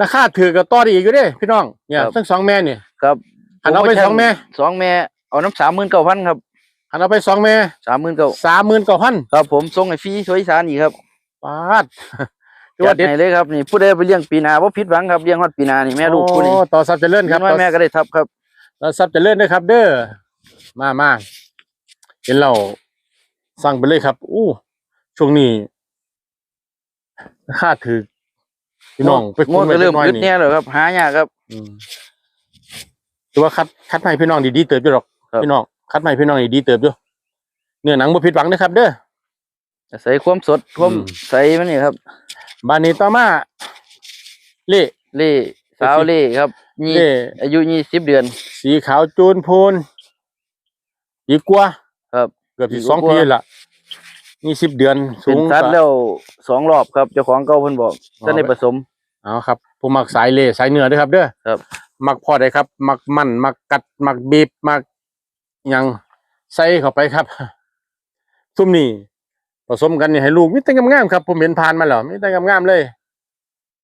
[SPEAKER 1] ราคาถือกับต่อได้อีกอยู่เด้พี่น้องเนี่ย
[SPEAKER 2] ครับ
[SPEAKER 1] ทั้งสองแม่เนี่ย
[SPEAKER 2] ครับ
[SPEAKER 1] หันเอาไปสองแม่
[SPEAKER 2] สองแม่เอาน้ำสามหมื่นเก้าพันครับ
[SPEAKER 1] หันเอาไปสองแม่
[SPEAKER 2] สามหมื่นเก้า
[SPEAKER 1] สามหมื่นเก้าพัน
[SPEAKER 2] ครับผมส่งให้ฟรีสวยสารอีกครับ
[SPEAKER 1] บาทคือ
[SPEAKER 2] จั
[SPEAKER 1] ว่า
[SPEAKER 2] ด
[SPEAKER 1] เด็ด
[SPEAKER 2] ให้เลยครับนี่ผู้ใดไปเลี้ยงปีหนาว่าผิดหวังครับเลี้ยงฮอดปีหนานี่แม่ลูกผู้นี้
[SPEAKER 1] โอ้ต่อทรัพย์เจริญครับ
[SPEAKER 2] น้อยแม่ก็ได้ทับครับ
[SPEAKER 1] ต่อทรัพย์เจริญด้วยครับ เด้อมามาเห็นเราสั่งไปเลยครับอู้ช่วงนี้ราคาถือพี่น้องไป
[SPEAKER 2] ง
[SPEAKER 1] คุ้
[SPEAKER 2] ว
[SPEAKER 1] น
[SPEAKER 2] ด
[SPEAKER 1] ไว้
[SPEAKER 2] ก็
[SPEAKER 1] เล็
[SPEAKER 2] เริ่
[SPEAKER 1] ก
[SPEAKER 2] ม
[SPEAKER 1] น้อย
[SPEAKER 2] ยึด
[SPEAKER 1] นี่
[SPEAKER 2] เนี่ยเลยครับ หายากครับ
[SPEAKER 1] อืมถือว่าคัดคัดให้พี่น้องดีๆเติบอยู่หรอก
[SPEAKER 2] ครับ
[SPEAKER 1] พี่น้องคัดให้พี่น้องดีๆเติบอยู่เนื้อหนังบ่ผิดหวังนะครับ เด้อ
[SPEAKER 2] ใส่ความสดความ
[SPEAKER 1] อืม
[SPEAKER 2] ใสมันนี่ครับ
[SPEAKER 1] บานนี้ต่อมาเล่
[SPEAKER 2] เล่สาวเล่ครับยี่
[SPEAKER 1] เล่
[SPEAKER 2] อายุยี่สิบเดือน
[SPEAKER 1] สีขาวจูนพูนดีกว่า
[SPEAKER 2] ครับ
[SPEAKER 1] เกือบสิ
[SPEAKER 2] ดี
[SPEAKER 1] สอง
[SPEAKER 2] กว่า
[SPEAKER 1] ปีละนี่สิบเดือนสู
[SPEAKER 2] เป็น
[SPEAKER 1] ง
[SPEAKER 2] ทัด
[SPEAKER 1] กว่า
[SPEAKER 2] แล้วสองรอบครับเจ้าของเก่าเพิ่นบอก
[SPEAKER 1] อ๋อ
[SPEAKER 2] จะได้ผสม
[SPEAKER 1] เอาครับผมมักสายเล่สายเนื้อเด้วยครับ เด้อ
[SPEAKER 2] ครับ
[SPEAKER 1] มักพอได้ครับ มักมันมักกัด มักบีบมักหยังใส่เข้าไปครับ ซุ่มนี่ ผสมกันนี่ให้ลูกมิตรงามๆครับผมเห็นผ่านมาแล้วมิตรงามๆเลย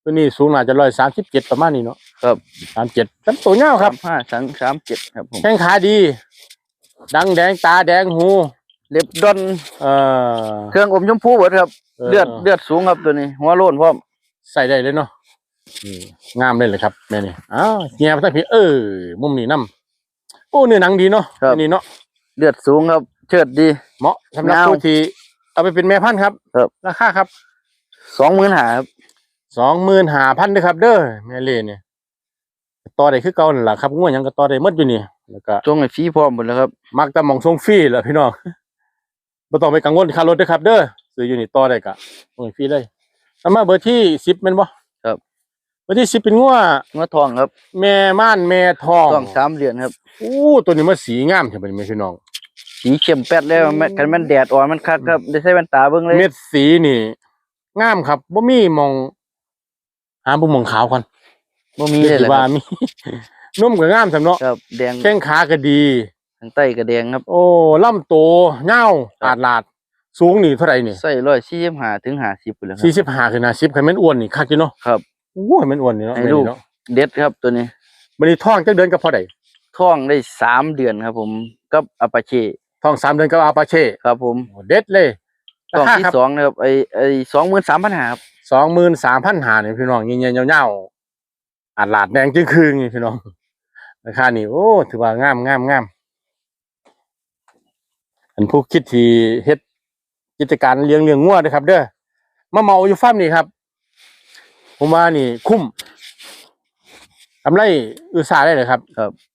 [SPEAKER 1] ตัวนี้สูงน่าจะร้อยสามสิบเจ็ดประมาณนี้เนาะ
[SPEAKER 2] ครับ
[SPEAKER 1] สามเจ็ดลำตัวเงาวครับ
[SPEAKER 2] สามห้าสามสามเจ็ดครับผม
[SPEAKER 1] แข้งขาดี ดังแดงตาแดงหู
[SPEAKER 2] เล็บดอน
[SPEAKER 1] เอ่อ
[SPEAKER 2] เครื่องอมชมพูเบิดครับ เลือดเลือดสูงครับตัวนี้ หัวโล้นพร้อม
[SPEAKER 1] ใส่ได้เลยเนาะอืมงามเลยเลยครับแม่นี่อ้าวเงียบตั้งพี่เออมุมนี้น้ำโอ้เนื้อหนังดีเนาะ
[SPEAKER 2] ครับ
[SPEAKER 1] อันนี่เนาะ
[SPEAKER 2] เลือดสูงครับ เชิดดี
[SPEAKER 1] เหมาะสำหรับ
[SPEAKER 2] งาม
[SPEAKER 1] ผู้ที่ เอาไปเป็นแม่พันธุ์ครับ
[SPEAKER 2] ครับ
[SPEAKER 1] ราคาครับ
[SPEAKER 2] สองหมื่นหาครับ
[SPEAKER 1] สองหมื่นห้าพันด้วยครับ เด้อแม่เล่เนี่ยต่อได้คือเก่านั่นแหละครับง่วงหยังก็ต่อได้หมดอยู่นี่แล้วก็
[SPEAKER 2] จงให้ฟรีพร้อมหมดแล้วครับ
[SPEAKER 1] มักแต่หมองทรงฟรีแหละพี่น้องไม่ต้องไปกังวลค่ารถด้วยครับ เด้อซื้ออยู่นี่ต่อได้กะโอ้ยฟรีเลยแล้วมาเบอร์ที่สิบเป็นบ่
[SPEAKER 2] ครับ
[SPEAKER 1] เบอร์ที่สิบเป็นงัว
[SPEAKER 2] หัวทองครับ
[SPEAKER 1] แม่ม่านแม่ทอง
[SPEAKER 2] ต้องสามเดือนครับ
[SPEAKER 1] อู้ตัวนี้มันสีงามใช่ไหมพี่น้อง
[SPEAKER 2] สีเข้มแป๊ดแล้วแม่คันมันแดดอ่อนมันคักครับได้ใส่แว่นตาเบิ่งเลย
[SPEAKER 1] เม็ดสีนี่ งามครับบ่มีหมองหาบ่หมองขาวก่อน
[SPEAKER 2] บ่มีเลยแหละค
[SPEAKER 1] ว่า
[SPEAKER 2] รับ
[SPEAKER 1] มีนุ่มก็งามสำเนาะ
[SPEAKER 2] ครับแดง
[SPEAKER 1] แข้งขาก็ดี
[SPEAKER 2] ทางใต้ก็แดงครับ
[SPEAKER 1] โอ้ลำโตเงาว
[SPEAKER 2] ครับ
[SPEAKER 1] อาดลาด สูงนี่เท่าไหร่นี่
[SPEAKER 2] ใส่ร้อยสี่สิบห้าถึงห้าสิบไปแล้วครั
[SPEAKER 1] สี่
[SPEAKER 2] บ
[SPEAKER 1] สิบห้าคือนะสิบคันแม่นอ้วนนี่คักอยู่เนาะ
[SPEAKER 2] ครับ
[SPEAKER 1] โอ้ยแม่นอ้วนนี่เนาะ
[SPEAKER 2] ให้
[SPEAKER 1] แม่น
[SPEAKER 2] ลูก
[SPEAKER 1] นี่เนาะ
[SPEAKER 2] เด็ดครับตัวนี้
[SPEAKER 1] มันนี่ท้องจักเดือนก็พอได้
[SPEAKER 2] ท้องได้สามเดือนครับ ผมกับอาปาเช่
[SPEAKER 1] ท้องสามเดือนก็อาปาเช่
[SPEAKER 2] ครับผม
[SPEAKER 1] โอ้เด็ดเลยรา
[SPEAKER 2] ท้อง
[SPEAKER 1] คา
[SPEAKER 2] ที่
[SPEAKER 1] ครับ
[SPEAKER 2] สองนะครับไอไอสองหมื่นสามพันหาครับ
[SPEAKER 1] สองหมื่นสามพันหาเนี่ยพี่น้องเงี้ยๆเงาๆอาดลาดแดงจึงคืนนี่พี่น้องราคานี่โอ้ถือว่างามงามงามอันผู้คิดที่เฮ็ดกิจการเลี้ยงเลี้ยงงัวนะครับ เด้อมาเมาอยู่ฟาร์มนี่ครับ ผมว่านี่คุ้มกำไรอุตสาห์ได้เลยครับ
[SPEAKER 2] ครับ
[SPEAKER 1] อะ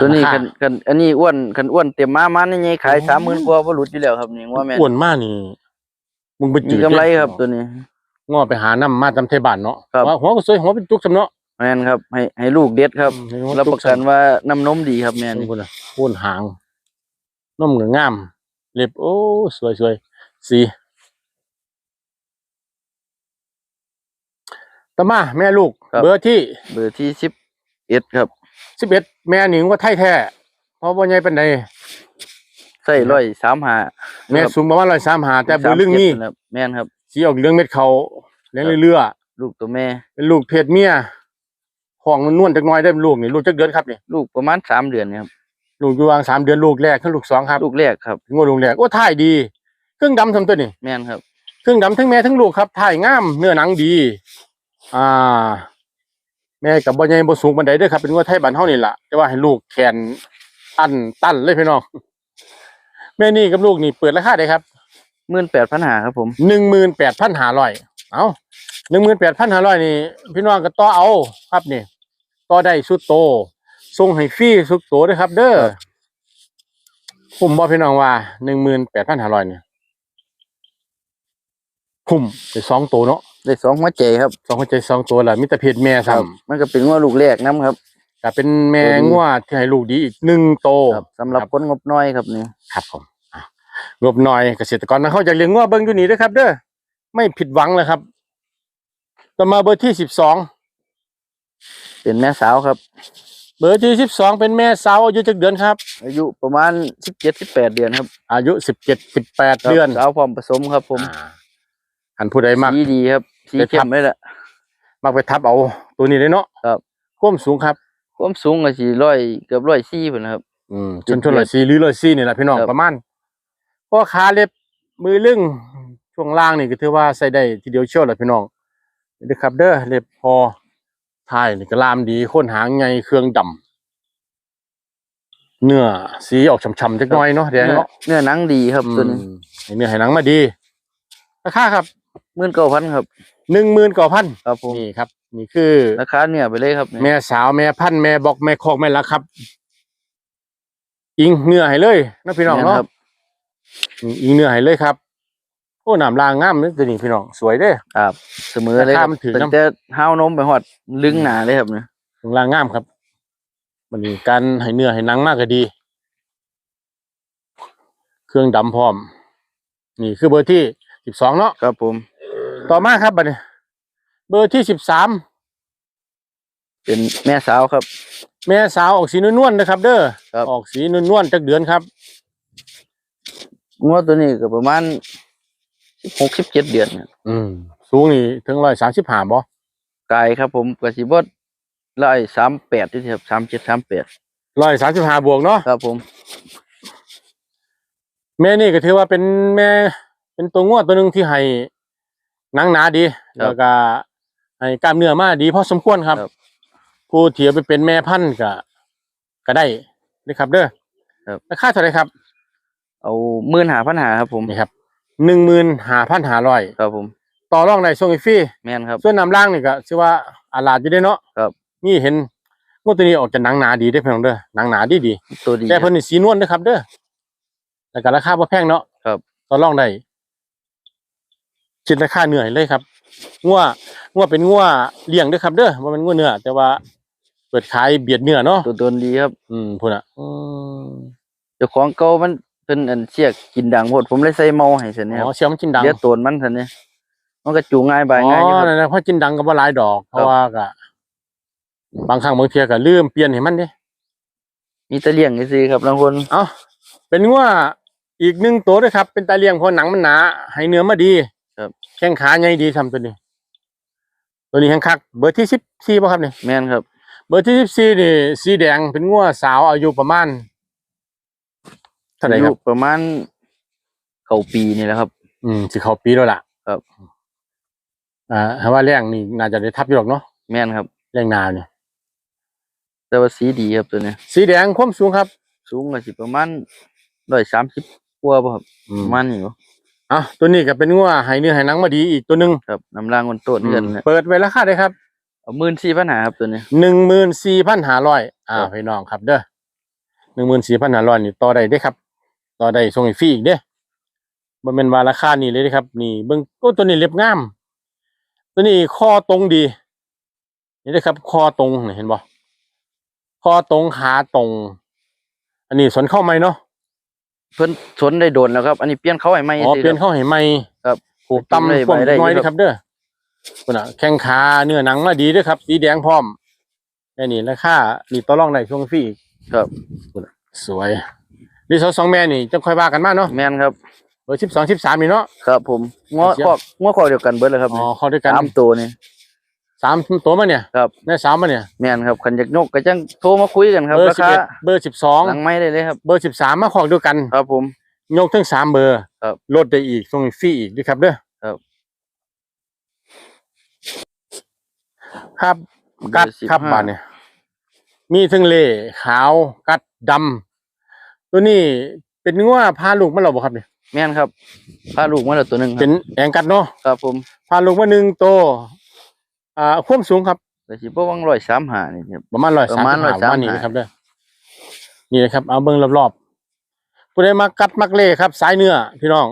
[SPEAKER 2] ตัวนี้
[SPEAKER 1] ราคา
[SPEAKER 2] กันกันอันนี้อ้วนกันอ้วนเต็มมามันนี่ไงขายสามหมื่นกว่าพอหลุดอยู่แล้วครับนี่ว่าแม่น
[SPEAKER 1] อ้วนมากนี่มึงไป
[SPEAKER 2] มี
[SPEAKER 1] จืด
[SPEAKER 2] กำไร
[SPEAKER 1] เด้
[SPEAKER 2] ครับตัวนี้
[SPEAKER 1] ง้อไปหาน้ำมาจำเทบ้านเนาะ
[SPEAKER 2] ครับ
[SPEAKER 1] ว่าหัวก็สวยหัวเป็นจุกสำเนาะ
[SPEAKER 2] แม่นครับ ให้ให้ลูกเด็ดครับ
[SPEAKER 1] อืมให้หัว
[SPEAKER 2] รับ
[SPEAKER 1] จุ
[SPEAKER 2] ประกัน
[SPEAKER 1] สำ
[SPEAKER 2] ว่าน้ำนมดีครับแม่
[SPEAKER 1] นี่
[SPEAKER 2] นี่
[SPEAKER 1] คุณน่ะโคนหางนมก็งาม เล็บโอ้สวยสวยสีตามาแม่ลูก เบอร์ที่
[SPEAKER 2] เบอร์ที่สิบเอ็ดครับ
[SPEAKER 1] สิบเอ็ดแม่หนิงว่าไทยแท้เพราะว่าใหญ่เป็นใด
[SPEAKER 2] ใส่ร้อยสามหา
[SPEAKER 1] แม่สูงประมาณร้อยสามหาแต่เบอร์ลึงนี่
[SPEAKER 2] ครับแม่นครับ
[SPEAKER 1] สีออกเรื่องเม็ดเขาเลี้ยงเรื่อย
[SPEAKER 2] ลูกตัวแม่
[SPEAKER 1] ๆเป็นลูกเพศเมียของมันนวลจักหน้อยได้เป็นลูกนี่ลูกจักเดือนครับนี่
[SPEAKER 2] ลูกประมาณสามเดือนเนี่ยครับ
[SPEAKER 1] ลูกอยู่วางสามเดือนลูกแรกขึ้นลูกสองครับ
[SPEAKER 2] ลูกแรกครับ
[SPEAKER 1] งวดลูกแรกโอ้ถ่ายดีเครื่องดำทำตัวนี่
[SPEAKER 2] แม่นครับ
[SPEAKER 1] เครื่องดำทั้งแม่ทั้งลูกครับถ่ายงามเนื้อหนังดี อ่า แม่กับบ่ใหญ่บ่สูงบันไดเด้อครับ เป็นงวดไทยบ้านเฮานี่ล่ะแต่ว่าให้ลูกแขนอันตันเลยพี่น้องแม่นี่กับลูกนี่เปิดราคาได้ครับ
[SPEAKER 2] หมื่นแปดพันหาครับผม
[SPEAKER 1] หนึ่งหมื่นแปดพันห้าร้อยเอาหนึ่งหมื่นแปดพันห้าร้อยนี่ พี่น้องก็ต่อเอาครับนี่ต่อได้สุดโตส่งให้ฟรีสุดโตเด้วยครับ เด้อคุ้มบ่พี่น้องว่าหนึ่งหมื่นแปดพันห้าร้อยเนี่ย คุ้มไปสองตัวเนาะ
[SPEAKER 2] ได้สองหัวใจครับ
[SPEAKER 1] สองหัวใจสองตัวแหละมิตรเพศแม่
[SPEAKER 2] ครั
[SPEAKER 1] ซ้
[SPEAKER 2] บมันก็เป็นงัวลูกแรกน้ำครับำ
[SPEAKER 1] ก็เป็นแม่
[SPEAKER 2] ตัวดี
[SPEAKER 1] งัวที่ให้ลูกดีอีกหนึ่งโต
[SPEAKER 2] ครับสำหรับคนงบน้อยครับนี่
[SPEAKER 1] ครับผมอะงบหน่อยเกษตรกรนะเขาจะเลี้ยงงัวเบิ้งอยู่นี่ด้วยครับ เด้อไม่ผิดหวังเลยครับ ต่อมาเบอร์ที่สิบสอง
[SPEAKER 2] เป็นแม่สาวครับ
[SPEAKER 1] เบอร์ที่สิบสองเป็นแม่สาวอายุจักเดือนครับ
[SPEAKER 2] อายุประมาณสิบเจ็ดสิบแปดเดือนครับ
[SPEAKER 1] อายุสิบเจ็ดสิบแปด
[SPEAKER 2] ครับ
[SPEAKER 1] เดือน
[SPEAKER 2] สาวพร้อมผสมครับผม
[SPEAKER 1] อ่า อันผู้ใดมัก
[SPEAKER 2] สีดีครับสี
[SPEAKER 1] ไปทับ
[SPEAKER 2] เข้มเลยแหละ
[SPEAKER 1] มักไปทับเอาตัวนี้เลยเนาะ
[SPEAKER 2] ครับ
[SPEAKER 1] ความสูงครับ
[SPEAKER 2] ความสูงก็สี่ร้อยเกือบร้อยสี่พุ่นนะครับ
[SPEAKER 1] อืมชนชนลอยซีหรือลอยซีนี่แหละพี่น้อง
[SPEAKER 2] ครับ
[SPEAKER 1] ประมาณเพราะขาเล็บมือลึงช่วงล่างนี่ก็ถือว่าใส่ได้ทีเดียวเชียวแหละพี่น้องนี่นะครับ เด้อเล็บพอท้ายนี่ก็ลามดีโคนหางไงเครื่องดำเนื้อสีออกฉ่ำๆจักหน่อยเนาะแดงเนาะ
[SPEAKER 2] เนื้อหนังดีครับตัวนี้
[SPEAKER 1] อืมให้เนื้อให้หนังมาดีราคาครับ
[SPEAKER 2] หมื่นเก้าพันครับ
[SPEAKER 1] หนึ่งหมื่นกว่าพัน
[SPEAKER 2] ครับผม
[SPEAKER 1] นี่ครับ นี่คือ
[SPEAKER 2] ราคาเนื้อไปเลยครับนี่
[SPEAKER 1] แม่สาวแม่พันธุ์แม่บอกแม่คอกแม่รักครับ อิงเนื้อให้เลยนะพี่น้อง
[SPEAKER 2] แม่
[SPEAKER 1] เนาะ
[SPEAKER 2] ครับ
[SPEAKER 1] อืมอิงเนื้อให้เลยครับโอ้หนามลางงามเลยตัวนี้พี่น้องสวยเด้
[SPEAKER 2] ครับเสมอเลยค
[SPEAKER 1] รา
[SPEAKER 2] รั
[SPEAKER 1] คา
[SPEAKER 2] บ
[SPEAKER 1] มันถือ
[SPEAKER 2] ตั้
[SPEAKER 1] น้ำ
[SPEAKER 2] งแต่ห้าวนมไปหอดลึงหนาเลยครับเนี่ย
[SPEAKER 1] ลางงามครับมันนี้การให้เนื้อให้หนังมากก็ดี เครื่องดำพร้อม นี่คือเบอร์ที่สิบสองเนาะ
[SPEAKER 2] ครับผม
[SPEAKER 1] ต่อมาครับบัดนี้ เบอร์ที่สิบสาม
[SPEAKER 2] เป็นแม่สาวครับ
[SPEAKER 1] แม่สาวออกสีนวลๆนะครับ เด้อ
[SPEAKER 2] ครับ
[SPEAKER 1] ออกสีนวลๆจักเดือนครับ
[SPEAKER 2] งวดตัวนี้ก็ประมาณสิบหกสิบเจ็ดเดือนเนี่ย
[SPEAKER 1] อืมสูงนี่ถึงร้อยสามสิบห้าบ่
[SPEAKER 2] กายครับผมกสิบดร้อยสามแปดที่ครับสามเจ็ดสามแปด
[SPEAKER 1] ร้อยสามสิบห้าบวกเนาะ
[SPEAKER 2] ครับผม
[SPEAKER 1] แม่นี่ก็ถือว่าเป็นแม่ เป็นตัวงวดตัวหนึ่งที่ให้ หนังหนาดีแล้วก็ให้กล้ามเนื้อมาดีพอสมควรครับผู้เถียไปเป็นแม่พันธุ์ก็ก็ได้นะครับ เด้อราคาเท่าไหรครับ
[SPEAKER 2] เอาหมื่นหาพันหาครับผม
[SPEAKER 1] นี่ครับหนึ่งหมื่นห้าพันห้าร้อย
[SPEAKER 2] ครับผม
[SPEAKER 1] ต่อรองในส่งอีฟรี
[SPEAKER 2] แม่นครับ
[SPEAKER 1] ส่วนน้ำล่างนี่ก็ชื่อว่าอาลาดอยู่ได้เนาะ
[SPEAKER 2] ครับ
[SPEAKER 1] นี่เห็นงวดตัวนี้ออกจะหนังหนาดีได้อเพียงเด้อหนังหนาดีดี
[SPEAKER 2] ตัวดี
[SPEAKER 1] แต่เพิ่นนี่สีนวลนะครับเด้อแล้วก็ราคาบ่แพงเนาะ
[SPEAKER 2] ครับ
[SPEAKER 1] ต่อรองได้ คิดราคาเหนื่อยเลยครับงัวงัวเป็นงัวเลี้ยงเด้อครับ เด้อบ่แม่นงัวเนื้อแต่ว่า เปิดขายเบียดเนื้อเนาะ
[SPEAKER 2] ตัวตนดีครับ
[SPEAKER 1] อืมพุ่นน่ะอืม
[SPEAKER 2] เจ้าของเก่ามันเป็นอันเชียกกินดังหมดผมเลยใส่เมาให้เสร็จนี่ค
[SPEAKER 1] อ๋อ
[SPEAKER 2] รับ
[SPEAKER 1] เสียงมันจินดัง
[SPEAKER 2] เดี๋ยวโตนมันเสร็จนี่มันก็จูงง่ายบาย
[SPEAKER 1] อ๋
[SPEAKER 2] ง่ายอยู่
[SPEAKER 1] อ
[SPEAKER 2] ครับ
[SPEAKER 1] นั่นนะเพราะจินดังก็บ่หลายดอก เพ
[SPEAKER 2] ครั
[SPEAKER 1] ราะ
[SPEAKER 2] บ
[SPEAKER 1] ว่าก็บางครั้งบางเทียก็ลืมเปลี่ยนให้มันเด้
[SPEAKER 2] มีแตะเลี่ยงซื้อๆครับบางคน
[SPEAKER 1] เอ้าเป็นงัวอีกหนึ่งตัวด้วยครับ เป็นตาเลี้ยงเพราะหนังมันหนาให้เนื้อมาดี
[SPEAKER 2] ครับ
[SPEAKER 1] แข้งขาใหญ่ดีทำตัวนี้ ตัวนี้แข้งคัก เบอร์ที่สิบสี่ป่ะครับเนี่ย
[SPEAKER 2] แม่นครับ
[SPEAKER 1] เบอร์ที่สิบสี่นี่สีแดงเป็นงัวสาวอายุประมาณเท่าไหร่
[SPEAKER 2] อา
[SPEAKER 1] ค
[SPEAKER 2] ยุ
[SPEAKER 1] รับ
[SPEAKER 2] ประมาณเก่าปีนี่แหละครับ
[SPEAKER 1] อืมสิเขาปีแล้วล่ะ
[SPEAKER 2] ครับ
[SPEAKER 1] อ่าถ้าว่าแรงนี่น่าจะได้ทับอยู่หรอกเนาะ
[SPEAKER 2] แม่นครับ
[SPEAKER 1] แรงนาเนี่ย
[SPEAKER 2] แต่ว่าสีดีครับตัวนี้
[SPEAKER 1] สีแดงความสูงครับ
[SPEAKER 2] สูงก็สิประมาณร้อยสามสิบกว่าบ่ครับ
[SPEAKER 1] อืม
[SPEAKER 2] ประมาณนี้บ่
[SPEAKER 1] อะตัวนี้ก็เป็นงัวให้เนื้อให้หนังมาดีอีกตัวหนึ่ง
[SPEAKER 2] ครับน้ำรางคนโต้นเงินเนี่ย
[SPEAKER 1] เปิดไว้ราคาได้ครับ
[SPEAKER 2] เอาหมื่นสี่พันหาครับตัวนี้
[SPEAKER 1] หนึ่งหมื่นสี่พันห้าร้อยอ่า
[SPEAKER 2] ครับ
[SPEAKER 1] พี่น้องครับเด้อหนึ่งหมื่นสี่พันห้าร้อยนี่ต่อได้เด้ครับ ต่อได้ส่งให้ฟรีอีกเด้บ่แม่นว่าราคานี่เลยเด้ครับ นี่เบิ่งโอ้ตัวนี้เล็บงาม ตัวนี้คอตรงดี นี่เด้ครับคอตรงนี่เห็นบ่คอตรงขาตรง อันนี้สนเข้าไหมเนาะ
[SPEAKER 2] เพิ่นสนได้โดนแล้วครับ อันนี้เปลี่ยนเขาให้ใหม่
[SPEAKER 1] อ๋อ
[SPEAKER 2] สิ
[SPEAKER 1] เปลี่ยน
[SPEAKER 2] ครับ
[SPEAKER 1] เข้าให้ไหม
[SPEAKER 2] ครับ
[SPEAKER 1] ผูกต่ำ
[SPEAKER 2] ได้
[SPEAKER 1] พวก
[SPEAKER 2] ได้ได้
[SPEAKER 1] น้อย
[SPEAKER 2] อยู่
[SPEAKER 1] เด้อครับ เด้อพุ่นน่ะแข้งขาเนื้อหนังมาดีเด้อครับ สีแดงพร้อมแค่นี้ราคานี่ต่อรองได้ช่วงฟรีอีก
[SPEAKER 2] ครับ
[SPEAKER 1] สวยรีสอร์ทสองแม่นี่จะค่อยว่ากันมาเนาะ
[SPEAKER 2] แม่นครับ
[SPEAKER 1] เบอร์สิบสองสิบสามนี่เนาะ
[SPEAKER 2] ครับผมง้อ
[SPEAKER 1] เสีย
[SPEAKER 2] คอกง้อคอกเดียวกันเบิดเลยครับ
[SPEAKER 1] อ๋อเขาด้วยกัน
[SPEAKER 2] สามตัวนี่
[SPEAKER 1] สามตัวมาเนี่ย
[SPEAKER 2] ครับ
[SPEAKER 1] ได้สามมาเนี่ย
[SPEAKER 2] แม่นครับคันอยากยกก็จังโทรมาคุยกันครับ
[SPEAKER 1] เบอ
[SPEAKER 2] รา
[SPEAKER 1] ร์สิบ
[SPEAKER 2] คา
[SPEAKER 1] เอ็ดเบอร์สิบสอง
[SPEAKER 2] หลังไม้ได้เลยครับ
[SPEAKER 1] เบอร์สิบสามมาของเดียวกัน
[SPEAKER 2] ครับผม
[SPEAKER 1] ยกทั้งสามเบอร์
[SPEAKER 2] ครับ
[SPEAKER 1] ลดได้อีกส่งฟรีอีกด้วยครับเด้อ
[SPEAKER 2] ครับ
[SPEAKER 1] ครับ กัด
[SPEAKER 2] เบอร์
[SPEAKER 1] ครับ
[SPEAKER 2] 15
[SPEAKER 1] บาทเนี่ย มีทั้งเล่ขาว กัดดำตัวนี้เป็นงัวพาลูกมาเราบ่ครับเนี่ย
[SPEAKER 2] แม่นครับพาลูกมาแล้วตัวหนึงค
[SPEAKER 1] เป็
[SPEAKER 2] รับ
[SPEAKER 1] นแองกัดเนาะ
[SPEAKER 2] ครับผม
[SPEAKER 1] พาลูกมาหนึ่งตัว อ่าความสูงครับ
[SPEAKER 2] ก็สิบ่วัง135นี่ครับ
[SPEAKER 1] ประมาณร้อย
[SPEAKER 2] ประ
[SPEAKER 1] สาม
[SPEAKER 2] มาณ
[SPEAKER 1] สิบห้า
[SPEAKER 2] 135
[SPEAKER 1] วันนี้นะครับเด้อนี่นะครับเอาเบิ้งรอบๆผู้ใดมากัดมักเล่ครับ สายเนื้อพี่น้อง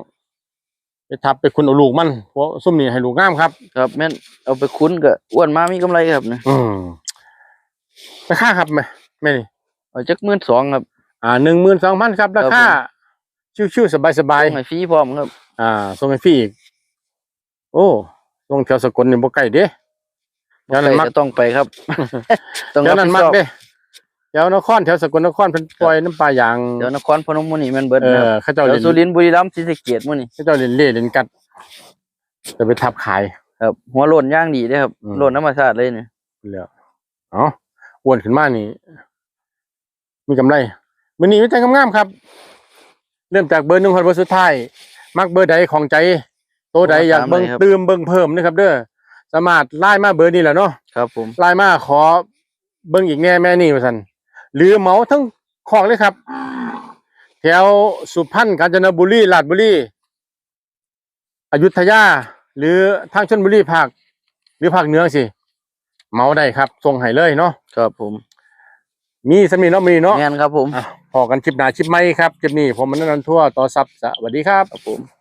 [SPEAKER 1] ไปทับไปคุณเอาลูกมันเพราะซุ่มนี่ให้ลูกงามครับ
[SPEAKER 2] ครับแม่นเอาไปคุ้นก็อ้วนมามีกำไรครับนะ
[SPEAKER 1] อืมราคาครับแม่แม่นี่
[SPEAKER 2] เอาจัก12,000ครับ
[SPEAKER 1] อ่าหนึ่งหมื่นสองพันครับราคา
[SPEAKER 2] ครับ
[SPEAKER 1] ชิวๆสบาย
[SPEAKER 2] ส่งให้ฟรีพร้อมครับ
[SPEAKER 1] ๆอ่าส่งให้ฟรีอีก โอ้ส่งแถวสกลนี่บ่ไกลเด้ แถวนั้นมัก
[SPEAKER 2] ก็ต้องไปครับ ต้อง
[SPEAKER 1] แถว
[SPEAKER 2] รับ
[SPEAKER 1] นั้น
[SPEAKER 2] ผิด
[SPEAKER 1] มั
[SPEAKER 2] ช
[SPEAKER 1] ก
[SPEAKER 2] อบ
[SPEAKER 1] เด้แถวนครแถวสกลนครเพิ่นปล่อยน้ำปลาอย่าง
[SPEAKER 2] เดี๋ยวนครพนมมื้อนี้แม่นเบิด
[SPEAKER 1] เอ
[SPEAKER 2] นะค
[SPEAKER 1] อ
[SPEAKER 2] รับ
[SPEAKER 1] เขาเจ้า
[SPEAKER 2] เดี๋ย
[SPEAKER 1] เล่
[SPEAKER 2] วนสุรินทร์บุรีรัมย์ศรีสะเกษมื้อนี้
[SPEAKER 1] เขาเจ้าเล่นเล่เล่นกัดจะไปทับขาย
[SPEAKER 2] ครับหัวโล้นย่างดีเด้อครับ
[SPEAKER 1] อืม
[SPEAKER 2] โล้นธรรมชาติเลยเนี่ย
[SPEAKER 1] แล้วอ๋ออ้วนขึ้นมานี่ มีกำไรมื้อนี้มีแต่งามๆครับ เริ่มจากเบอร์หนึ่งคนเบอร์สุดท้าย มักเบอร์ใดของใจ โตวใดอยากเบิ่งเติมเบิ่งเพิ่มนะครับ เด้อ สามารถไล่มาเบอร์นี้แหละเนาะ
[SPEAKER 2] ครับผม
[SPEAKER 1] ไล่มาขอเบิ่งอีกแน่แม่นี่ว่าซั่นหรือเหมาทั้งของเลยครับ แถวสุพรรณกาญจนบุรีราชบุรีอยุธยา หรือทางชลบุรีภาคหรือภาคเหนือสิเหมาได้ครับส่งให้เลยเนาะ
[SPEAKER 2] ครับผม
[SPEAKER 1] มีสมีเนาะมีเนาะ
[SPEAKER 2] แม่นครับผม
[SPEAKER 1] อะพอกันคลิปหน้าคลิปใหม่ครับคลิปนี้ผมมนันท์ทั่วต่อซับสวัสดีครับ
[SPEAKER 2] ครับผม